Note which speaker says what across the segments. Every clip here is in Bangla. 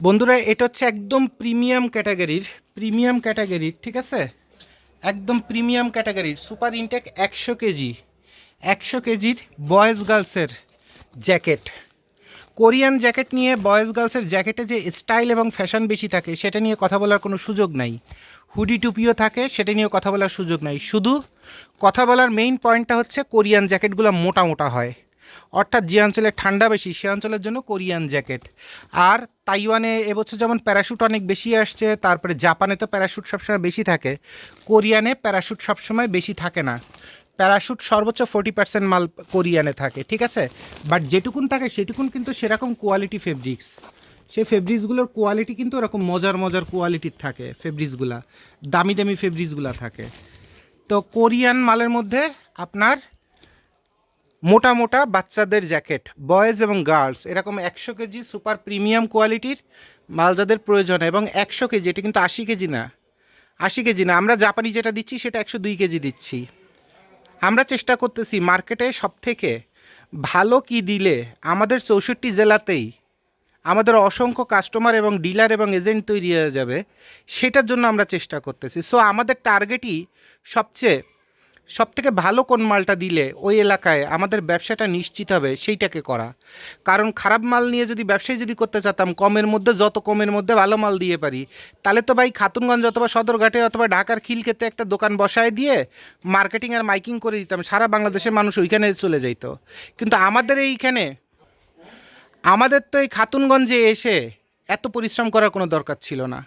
Speaker 1: বন্ধুরা, এটা হচ্ছে একদম প্রিমিয়াম ক্যাটাগরির প্রিমিয়াম ক্যাটাগরির, ঠিক আছে? একদম প্রিমিয়াম ক্যাটাগরির, সুপার ইনটেক একশো কেজি, একশো কেজির বয়েজ গার্লসের জ্যাকেট। কোরিয়ান জ্যাকেট নিয়ে বয়েজ গার্লসের জ্যাকেটে যে স্টাইল এবং ফ্যাশন বেশি থাকে, সেটা নিয়ে কথা বলার কোনো সুযোগ নাই। হুডি টুপিও থাকে, সেটা নিয়ে কথা বলার সুযোগ নাই। শুধু কথা বলার মেইন পয়েন্টটা হচ্ছে কোরিয়ান জ্যাকেটগুলো মোটা মোটা হয়। অর্থাৎ যে অঞ্চলে ঠান্ডা বেশি, সে অঞ্চলের জন্য কোরিয়ান জ্যাকেট। আর তাইওয়ানে এবছর যেমন প্যারাশুট অনেক বেশি আসছে, তারপরে জাপানে তো প্যারাশুট সবসময় বেশি থাকে, কোরিয়ানে প্যারাশুট সবসময় বেশি থাকে না। প্যারাশুট সর্বোচ্চ ফোর্টি পার্সেন্ট মাল কোরিয়ানে থাকে, ঠিক আছে? বাট যেটুকুন থাকে সেটুকুন কিন্তু সেরকম কোয়ালিটি ফেব্রিক্স। সেই ফেব্রিক্সগুলোর কোয়ালিটি কিন্তু ওরকম মজার মজার কোয়ালিটির থাকে ফেব্রিক্সগুলা, দামি দামি ফেব্রিক্সগুলা থাকে। তো কোরিয়ান মালের মধ্যে আপনার মোটা মোটা বাচ্চাদের জ্যাকেট, বয়েজ এবং গার্লস, এরকম একশো কেজি সুপার প্রিমিয়াম কোয়ালিটির মালজাদের প্রয়োজন এবং একশো কেজি, এটা কিন্তু আশি কেজি না, আশি কেজি না, আমরা জাপানি যেটা দিচ্ছি সেটা একশো দুই কেজি দিচ্ছি। আমরা চেষ্টা করতেছি মার্কেটে সব থেকে ভালো কি দিলে আমাদের চৌষট্টি জেলাতেই আমাদের অসংখ্য কাস্টমার এবং ডিলার এবং এজেন্ট তৈরি হয়ে যাবে, সেটার জন্য আমরা চেষ্টা করতেছি। সো আমাদের টার্গেটই সবচেয়ে সব থেকে ভালো কোন মালটা দিলে ওই এলাকায় আমাদের ব্যবসাটা নিশ্চিত হবে সেইটাকে করা। কারণ খারাপ মাল নিয়ে যদি ব্যবসায় যদি করতে চাতাম, কমের মধ্যে যত কমের মধ্যে ভালো মাল দিয়ে পারি, তাহলে তো ভাই খাতুনগঞ্জ অথবা সদরঘাটে অথবা ঢাকার খিলকেতে একটা দোকান বসায় দিয়ে মার্কেটিং আর মাইকিং করে দিতাম, সারা বাংলাদেশের মানুষ ওইখানে চলে যাইতো। কিন্তু আমাদের এইখানে, আমাদের তো এই খাতুনগঞ্জে এসে এত পরিশ্রম করার কোনো দরকার ছিল না।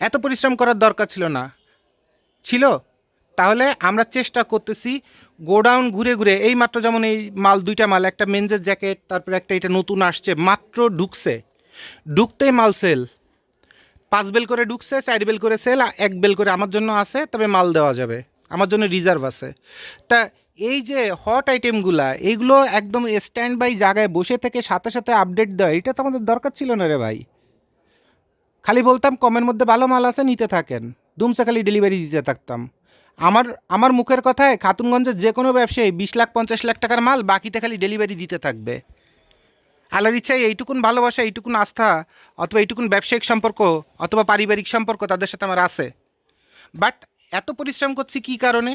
Speaker 1: এত পরিশ্রম করার দরকার ছিল না। ছিল? তাহলে আমরা চেষ্টা করতেছি গোডাউন ঘুরে ঘুরে, এই মাত্র যেমন এই মাল, দুইটা মাল, একটা মেনজের জ্যাকেট, তারপরে একটা এটা নতুন আসছে, মাত্র ঢুকছে। ঢুকতেই মাল সেল পাঁচ বেল করে ঢুকছে, চার বেল করে সেল এক বেল করে আমার জন্য আছে, তবে মাল দেওয়া যাবে। আমার জন্য রিজার্ভ আছে। তা এই যে হট আইটেমগুলা এইগুলো একদম স্ট্যান্ড বাই জায়গায় বসে থেকে সাথে সাথে আপডেট দেওয়া, এটা তো আমাদের দরকার ছিল না রে ভাই। খালি বলতাম, কমের মধ্যে ভালো মাল আছে, নিতে থাকেন। দুমসে খালি ডেলিভারি দিতে থাকতাম। আমার আমার মুখের কথায় খাতুনগঞ্জের যে কোনো ব্যবসায়ী বিশ লাখ, পঞ্চাশ লাখ টাকার মাল বাকিতে খালি ডেলিভারি দিতে থাকবে। আল্লাহর ইচ্ছায় এইটুকুন ভালোবাসা, এইটুকুন আস্থা, অথবা এইটুকুন ব্যবসায়িক সম্পর্ক, অথবা পারিবারিক সম্পর্ক তাদের সাথে আমার আছে। বাট এত পরিশ্রম করছি কী কারণে?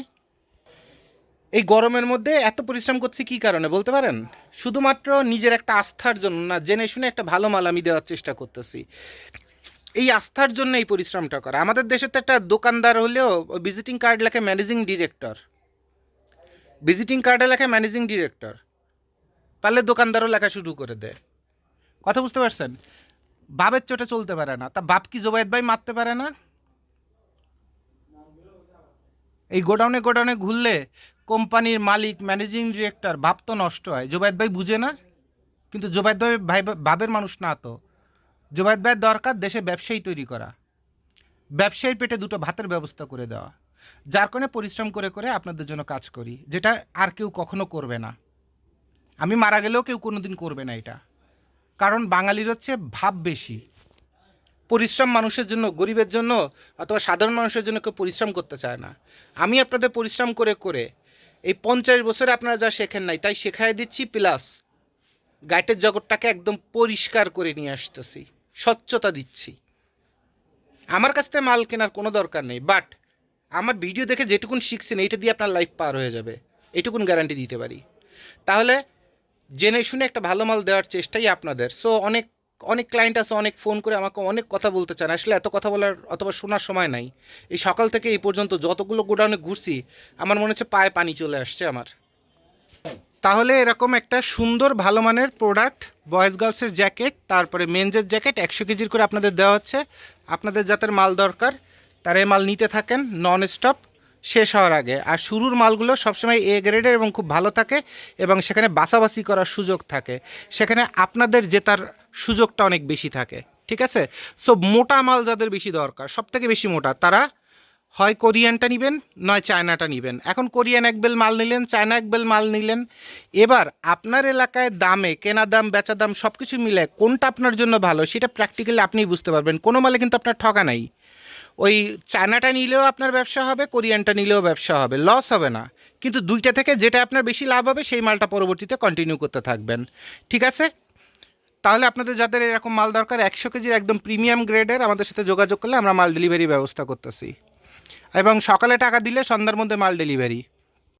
Speaker 1: এই গরমের মধ্যে এত পরিশ্রম করছি কী কারণে বলতে পারেন? শুধুমাত্র নিজের একটা আস্থার জন্য না, জেনে শুনে একটা ভালো মাল আমি দেওয়ার চেষ্টা করতেছি। এই আস্থার জন্য এই পরিশ্রমটা করা। আমাদের দেশে তো একটা দোকানদার হলেও ভিজিটিং কার্ড লেখে ম্যানেজিং ডিরেক্টর ভিজিটিং কার্ডে লেখে ম্যানেজিং ডিরেক্টর পারলে দোকানদারও লেখা শুরু করে দেয়। কথা বুঝতে পারছেন? বাপের চোটে চলতে পারে না। তা বাপ কি জোবায়েদ ভাই মারতে পারে না? এই গোডাউনে গোডাউনে ঘুরলে কোম্পানির মালিক ম্যানেজিং ডিরেক্টর ভাব তো নষ্ট হয়। জোবায়েদ ভাই বুঝে না? কিন্তু জোবায়েদ ভাই ভাই ভাবের মানুষ না তো। জোবায়েদ ভাইয়ের দরকার দেশে ব্যবসায়ী তৈরি করা। ব্যবসায়ীর পেটে দুটো ভাতের ব্যবস্থা করে দেওয়া। যার কারণে পরিশ্রম করে করে আপনাদের জন্য কাজ করি, যেটা আর কেউ কখনো করবে না। আমি মারা গেলেও কেউ কোনো দিন করবে না এটা। কারণ বাঙালির হচ্ছে ভাব বেশি। পরিশ্রম মানুষের জন্য, গরিবের জন্য অথবা সাধারণ মানুষের জন্য কেউ পরিশ্রম করতে চায় না। আমি আপনাদের পরিশ্রম করে করে এই পঞ্চাশ বছরে আপনারা যা শেখেন নাই, তাই শেখাই দিচ্ছি, প্লাস গাইটের জগৎটাকে একদম পরিষ্কার করে নিয়ে আসতেছি। স্বচ্ছতা দিচ্ছি। আমার কাছ থেকে মাল কেনার কোনো দরকার নেই বাট আমার ভিডিও দেখে যেটুকুন শিখছেন, এইটা দিয়ে আপনার লাইফ পার হয়ে যাবে। এইটুকুন গ্যারান্টি দিতে পারি। তাহলে জেনে শুনে একটা ভালো মাল দেওয়ার চেষ্টাই আপনাদের। সো অনেক অনেক ক্লায়েন্ট আছে, অনেক ফোন করে আমাকে অনেক কথা বলতে চান আসলে এত কথা বলার অথবা শোনার সময় নাই। এই সকাল থেকে এই পর্যন্ত যতগুলো গোডাউনে ঘুরছি, আমার মনে হচ্ছে পায়ে পানি চলে আসছে আমার। তাহলে এরকম একটা সুন্দর ভালো মানের প্রোডাক্ট বয়েজ গার্লসের জ্যাকেট তারপরে মেনজের জ্যাকেট একশো কেজির করে আপনাদের দেওয়া হচ্ছে। আপনাদের যাদের মাল দরকার, তারা এই মাল নিতে থাকেন নন স্টপ শেষ হওয়ার আগে। আর শুরুর মালগুলো সবসময় এ গ্রেডের এবং খুব ভালো থাকে এবং সেখানে বাসাবাসি করার সুযোগ থাকে। সেখানে আপনাদের জেতার সুযোগটা অনেক বেশি থাকে। ঠিক আছে? সো মোটা মাল যাদের বেশি দরকার সব থেকে বেশি মোটা, তারা হয় কোরিয়ানটা নেবেন, নয় চায়নাটা নেবেন। এখন কোরিয়ান এক বেল মাল নিলেন, চায়না এক বেল মাল নিলেন। এবার আপনার এলাকায় দামে, কেনা দাম, বেচা দাম সব কিছু মিলে কোনটা আপনার জন্য ভালো সেটা প্র্যাকটিক্যালি আপনিই বুঝতে পারবেন। কোনো মালে কিন্তু আপনার ঠকা নাই। ওই চায়নাটা নিলেও আপনার ব্যবসা হবে, কোরিয়ানটা নিলেও ব্যবসা হবে লস হবে না। কিন্তু দুইটা থেকে যেটা আপনার বেশি লাভ হবে, সেই মালটা পরবর্তীতে কন্টিনিউ করতে থাকবেন। ঠিক আছে? তাহলে আপনাদের যাদের এরকম মাল দরকার, একশো কেজির একদম প্রিমিয়াম গ্রেডের আমাদের সাথে যোগাযোগ করলে আমরা মাল ডেলিভারি ব্যবস্থা করতেছি। এবং সকালে টাকা দিলে সন্ধ্যার মধ্যে মাল ডেলিভারি